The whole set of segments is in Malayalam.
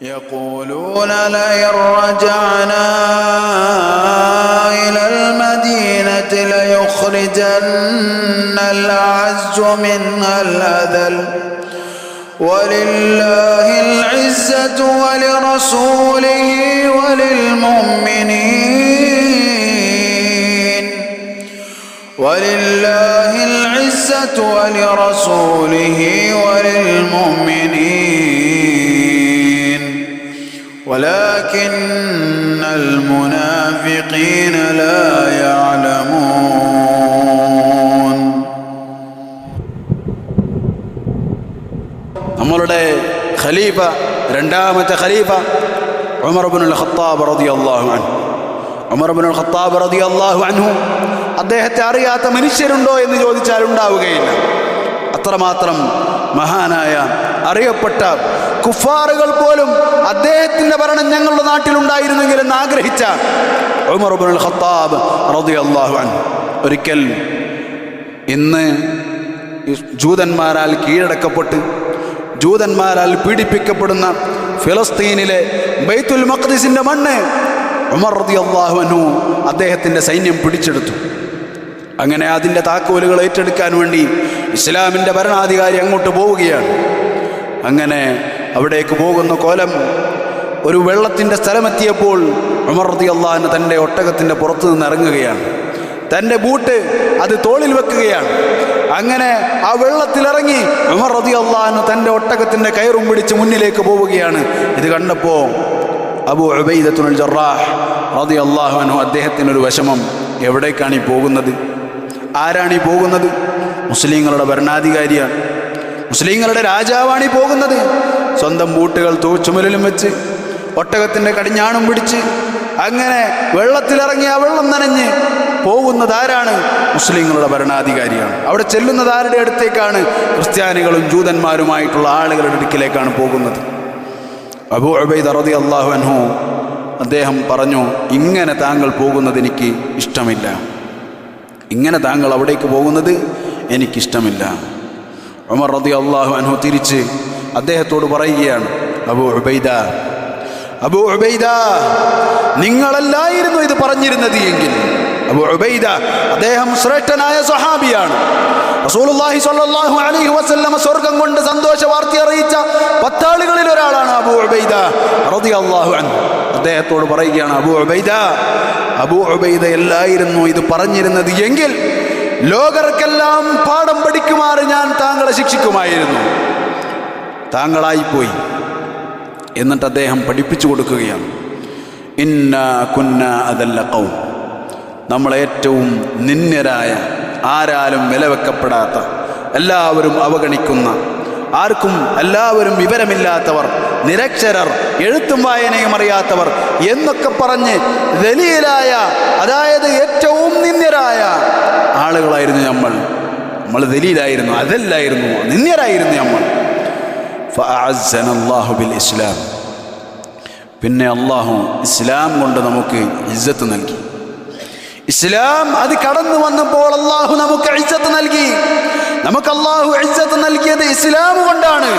يقولون لئن رجعنا إلى المدينة ليخرجن الأعز منها الأذل. ولله العزة ولرسوله وللمؤمنين. ولله العزة ولرسوله وللمؤمنين. ولكن المنافقين لا يعلمون നമ്മളുടെ ഖലീഫ രണ്ടാമത്തെ ഖലീഫ ഉമർബുൽ ഖത്താബ് റളിയല്ലാഹു അൻഹു ഉമർബുൽ ഖത്താബ് റളിയല്ലാഹു അൻഹു അദ്ദേഹത്തെ അറിയാത്ത മനുഷ്യരുണ്ടോ എന്ന് ചോദിച്ചാൽ ഉണ്ടാവുകയില്ല അത്രമാത്രം മഹാനായ അറിയപ്പെട്ട കുഫാറുകൾ പോലും അദ്ദേഹത്തിന്റെ ഭരണം ഞങ്ങളുടെ നാട്ടിലുണ്ടായിരുന്നെങ്കിൽ എന്ന് ആഗ്രഹിച്ച ഉമർബുൽ ഖത്താബ് റളിയല്ലാഹു അൻഹു. ഒരിക്കൽ ഇന്ന് ജൂതന്മാരാൽ കീഴടക്കപ്പെട്ട് ജൂതന്മാരാൽ പീഡിപ്പിക്കപ്പെടുന്ന ഫിലസ്തീനിലെ ബൈത്തുൽ മഖ്ദിസിന്റെ മണ്ണ് ഉമർ റളിയല്ലാഹു അൻഹു അദ്ദേഹത്തിന്റെ സൈന്യം പിടിച്ചെടുത്തു. അങ്ങനെ അതിന്റെ താക്കോലുകൾ ഏറ്റെടുക്കാൻ വേണ്ടി ഇസ്ലാമിന്റെ ഭരണാധികാരി അങ്ങോട്ട് പോവുകയാണ്. അങ്ങനെ അവിടേക്ക് പോകുന്ന കോലം ഒരു വെള്ളത്തിന്റെ സ്ഥലമെത്തിയപ്പോൾ ഉമർ അള്ളാഹിന് തന്റെ ഒട്ടകത്തിന്റെ പുറത്തു നിന്ന് ഇറങ്ങുകയാണ്. തന്റെ ബൂട്ട് അത് തോളിൽ വെക്കുകയാണ്. അങ്ങനെ ആ വെള്ളത്തിലിറങ്ങി ഉമർ അള്ളാഹിന് തന്റെ ഒട്ടകത്തിന്റെ കയറും പിടിച്ച് മുന്നിലേക്ക് പോവുകയാണ്. ഇത് കണ്ടപ്പോൾ അബു ഉബൈദത്തുൽ ജറാഹ് റതി അള്ളാഹുനു അദ്ദേഹത്തിനൊരു വിഷമം. എവിടേക്കാണ് ഈ പോകുന്നത്? ആരാണ് ഈ പോകുന്നത്? മുസ്ലിങ്ങളുടെ ഭരണാധികാരിയാണ്. മുസ്ലിങ്ങളുടെ രാജാവാണ് ഈ പോകുന്നത്. സ്വന്തം ബൂട്ടുകൾ തൂച്ചുമലിലും വെച്ച് ഒട്ടകത്തിന്റെ കടിഞ്ഞാണും പിടിച്ച് അങ്ങനെ വെള്ളത്തിലിറങ്ങി ആ വെള്ളം നനഞ്ഞ് പോകുന്നതാരാണ് മുസ്ലിങ്ങളുടെ ഭരണാധികാരിയാണ്. അവിടെ ചെല്ലുന്നത് ആരുടെ അടുത്തേക്കാണ്? ക്രിസ്ത്യാനികളും ജൂതന്മാരുമായിട്ടുള്ള ആളുകളുടെ അടുക്കിലേക്കാണ് പോകുന്നത്. അബു അബൈദ് അറുതി അള്ളാഹു അൻഹു അദ്ദേഹം പറഞ്ഞു ഇങ്ങനെ താങ്കൾ പോകുന്നത് എനിക്ക് ഇഷ്ടമില്ല. ഇങ്ങനെ താങ്കൾ അവിടേക്ക് പോകുന്നത് എനിക്കിഷ്ടമില്ല. ഉമർ റതി അള്ളാഹു അൻഹു തിരിച്ച് അദ്ദേഹത്തോട് പറയുകയാണ് അബൂ ഉബൈദ അബൂ ഉബൈദ നിങ്ങളല്ലായിരുന്നു ഇത് പറഞ്ഞിരുന്നത് എങ്കിൽ. അബൂ ഉബൈദ അദ്ദേഹം ശ്രേഷ്ഠനായ സഹാബിയാണ് റസൂലുള്ളാഹി സ്വല്ലല്ലാഹു അലൈഹി വസല്ലം സ്വർഗം കൊണ്ട് സന്തോഷ വാർത്ത അറിയിച്ച പത്താളുകളിൽ ഒരാളാണ് അബു ഉബൈദ റളിയല്ലാഹു അൻഹു. അദ്ദേഹത്തോട് പറയുകയാണ് അബു ഉബൈദ അബു ഉബൈദ എല്ലായിരുന്നു ഇത് പറഞ്ഞിരുന്നത് എങ്കിൽ ലോകർക്കെല്ലാം പാഠം പഠിക്കുമാറ് ഞാൻ താങ്കളെ ശിക്ഷിക്കുമായിരുന്നു. താങ്കളായിപ്പോയി എന്നിട്ട് അദ്ദേഹം പഠിപ്പിച്ചു കൊടുക്കുകയാണ്. ഇന്ന കുന്ന അതല്ല കൗം നമ്മളേറ്റവും നിന്യരായ ആരാലും വിലവെക്കപ്പെടാത്ത എല്ലാവരും അവഗണിക്കുന്ന ആർക്കും എല്ലാവരും വിവരമില്ലാത്തവർ നിരക്ഷരർ എഴുത്തും വായനയും അറിയാത്തവർ എന്നൊക്കെ പറഞ്ഞ് ദലീലായ അതായത് ഏറ്റവും നിന്യരായ ആളുകളായിരുന്നു നമ്മൾ. നമ്മൾ ദലീലായിരുന്നു അതല്ലായിരുന്നു നിന്ദ്യരായിരുന്നു നമ്മൾ. ബിൽ ഇസ്ലാം പിന്നെ അള്ളാഹു ഇസ്ലാം കൊണ്ട് നമുക്ക് ഇജ്ജത്ത് നൽകി. ഇസ്ലാം അത് കടന്നു വന്നപ്പോൾ അള്ളാഹു നമുക്ക് ഇജ്ജത്ത് നൽകി. നമുക്ക് അള്ളാഹു ഇജ്ജത്ത് നൽകിയത് ഇസ്ലാം കൊണ്ടാണ്.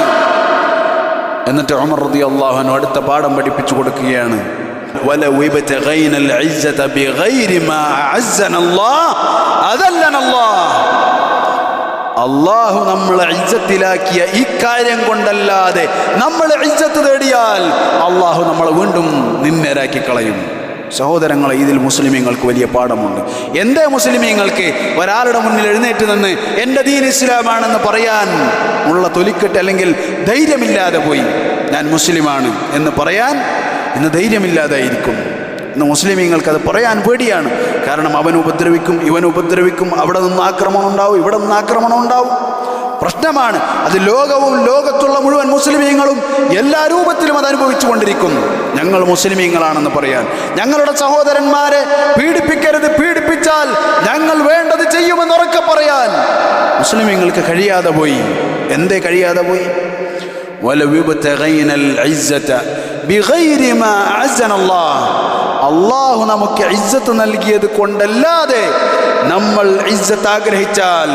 എന്നിട്ട് ഉമർ റതി അള്ളാഹുനു അടുത്ത പാഠം പഠിപ്പിച്ചു കൊടുക്കുകയാണ്. ولو ابتغينا العزة بغير ما أعزنا الله أذلنا الله അള്ളാഹു നമ്മളെ ഇജ്ജത്തിലാക്കിയ ഈ കാര്യം കൊണ്ടല്ലാതെ നമ്മൾ ഇജ്ജത്ത് തേടിയാൽ അള്ളാഹു നമ്മളെ വീണ്ടും നിന്നരാക്കി കളയും സഹോദരങ്ങളെ ഇതിൽ മുസ്ലിമീങ്ങൾക്ക് വലിയ പാഠമുണ്ട് എന്തേ മുസ്ലിമീങ്ങൾക്ക് ഒരാളുടെ മുന്നിൽ എഴുന്നേറ്റ് നിന്ന് എൻ്റെ ദീൻ ഇസ്ലാമാണെന്ന് പറയാൻ ഉള്ള തൊലിക്കെട്ട് അല്ലെങ്കിൽ ധൈര്യമില്ലാതെ പോയി ഞാൻ മുസ്ലിമാണ് എന്ന് പറയാൻ ഇന്ന് ധൈര്യമില്ലാതായിരിക്കും. ഇന്ന് മുസ്ലിമീങ്ങൾക്ക് അത് പറയാൻ പേടിയാണ്. കാരണം അവൻ ഉപദ്രവിക്കും ഇവൻ ഉപദ്രവിക്കും. അവിടെ നിന്ന് ആക്രമണം ഉണ്ടാവും ഇവിടെ നിന്ന് ആക്രമണം ഉണ്ടാവും. പ്രശ്നമാണ് അത് ലോകവും ലോകത്തുള്ള മുഴുവൻ മുസ്ലിമീങ്ങളും എല്ലാ രൂപത്തിലും അത് അനുഭവിച്ചു കൊണ്ടിരിക്കുന്നു. ഞങ്ങൾ മുസ്ലിമീങ്ങളാണെന്ന് പറയാൻ. ഞങ്ങളുടെ സഹോദരന്മാരെ പീഡിപ്പിക്കരുത് പീഡിപ്പിച്ചാൽ ഞങ്ങൾ വേണ്ടത് ചെയ്യുമെന്ന് ഉറക്കെ പറയാൻ. മുസ്ലിമീങ്ങൾക്ക് കഴിയാതെ പോയി. എന്തേ കഴിയാതെ പോയി? അള്ളാഹു നമുക്ക് ഇജ്ജത്ത് നൽകിയത് കൊണ്ടല്ലാതെ നമ്മൾ ഇജ്ജത്ത് ആഗ്രഹിച്ചാൽ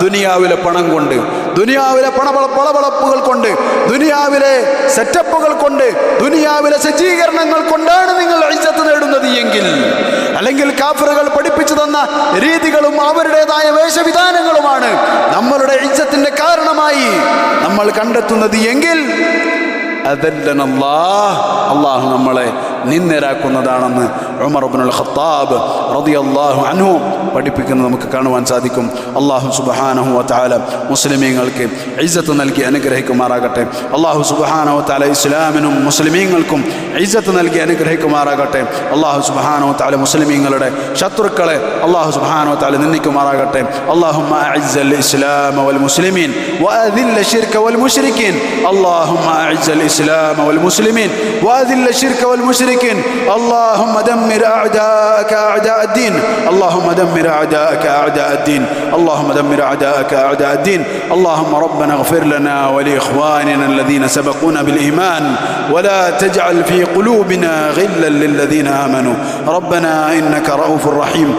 ദുനിയാവിലെ പണം കൊണ്ട് ദുനിയാവിലെ പണ പളവളപ്പുകൾ കൊണ്ട് ദുനിയാവിലെ സെറ്റപ്പുകൾ കൊണ്ട് ദുനിയാവിലെ സജ്ജീകരണങ്ങൾ കൊണ്ടാണ് നിങ്ങൾ ഇജ്ജത്ത് നേടുന്നത് എങ്കിൽ അല്ലെങ്കിൽ കാഫറുകൾ പഠിപ്പിച്ചു തന്ന രീതികളും അവരുടേതായ വേഷവിധാനങ്ങളുമാണ് നമ്മളുടെ ഇജ്ജത്തിന്റെ കാരണമായി നമ്മൾ കണ്ടെത്തുന്നത് എങ്കിൽ അതല്ലനല്ലാഹ് അള്ളാഹു നമ്മളെ നിന്ദരാക്കുന്നതാണെന്ന് ഉമർ അബ്നുൽ ഖത്താബ് റളിയല്ലാഹു അൻഹു പഠിപ്പിക്കുന്നത് നമുക്ക് കാണുവാൻ സാധിക്കും അള്ളാഹു സുബ്ഹാനഹു വതആല മുസ്ലിമീങ്ങൾക്ക് ഇസ്സത്ത് നൽകി അനുഗ്രഹിക്കുമാറാകട്ടെ അള്ളാഹു സുബ്ഹാനഹു വതആല ഇസ്ലാമിനും മുസ്ലിമീങ്ങൾക്കും ഇസ്സത്ത് നൽകി അനുഗ്രഹിക്കുമാറാകട്ടെ അള്ളാഹു സുബ്ഹാനഹു വതആല മുസ്ലിമീങ്ങളുടെ ശത്രുക്കളെ അള്ളാഹു സുബ്ഹാനഹു വതആല നിന്ദിക്കുമാറാകട്ടെ اللهم أعز الإسلام والمسلمين وأذل الشرك والمشركين اللهم أعز الإسلام والمسلمين وأذل الشرك والمشركين اللهم دمر أعداءك الدين. اللهم دمر أعداءك أعداء الدين. اللهم دمر أعداءك أعداء الدين. اللهم ربنا اغفر لنا ولإخواننا الذين سبقونا بالإيمان. ولا تجعل في قلوبنا غلا للذين آمنوا. ربنا إنك رؤوف رحيم.